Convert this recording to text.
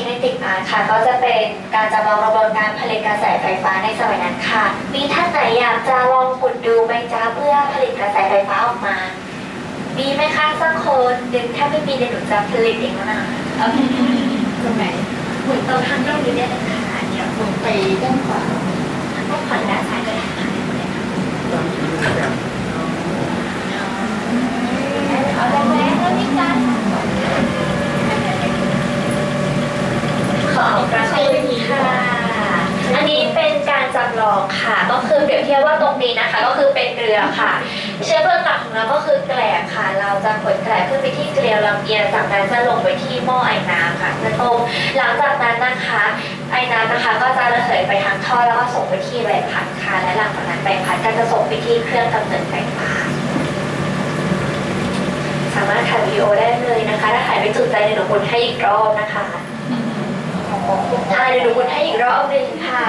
คินติกอาร์ค่ะ ก็จะเป็นการจำลองกระบวนการผลิตกระแสไฟฟ้าในสมัยนั้นค่ะ มีท่านไหนอยากจะลองขุดดูไหมจ้าเพื่อผลิตกระแสไฟฟ้าออกมา มีไหมคะสักคนหนึ่งถ้าไม่มีเดี๋ยวหนูจะผลิตเองแล้วนะตรงไหนหมุนตรงทางด้านนี้ได้เลยค่ะเดี๋ยวหมุนไปด้านขวา ต้องผ่อนด้านซ้ายก็ได้ค่ะเอาแรงๆแล้วนี่กันขอบพระคุณค่ะ อันนี้เป็นการจำ ลองค่ะ ก็คือเปรียบเทียบว่าตรงนี้นะคะ ก็คือเป็นเกลือค่ะ เชื้อเพลิงหลักของเราก็คือแกลบค่ะ เราจะขนแกลบขึ้นไปที่เกลียวลำเอียงจากนั้นจะลงไปที่หม้อไอ้น้ำค่ะเพื่อต้มหลังจากนั้นนะคะ ไอ้น้ำนะคะ ก็จะระเหยไปทางท่อแล้วก็ส่งไปที่ใบพัดค่ะ และหลังจากนั้นใบพัดก็จะส่งไปที่เครื่องกำเนิดไฟฟ้าสามารถถ่ายวิดีโอได้เลยนะคะ ถ้าถ่ายไม่จุใจเดี๋ยวหนูคุณให้อีกรอบนะคะอ่าเดี๋ยวหนูคุณให้อีกรอบหนึ่งค่ะ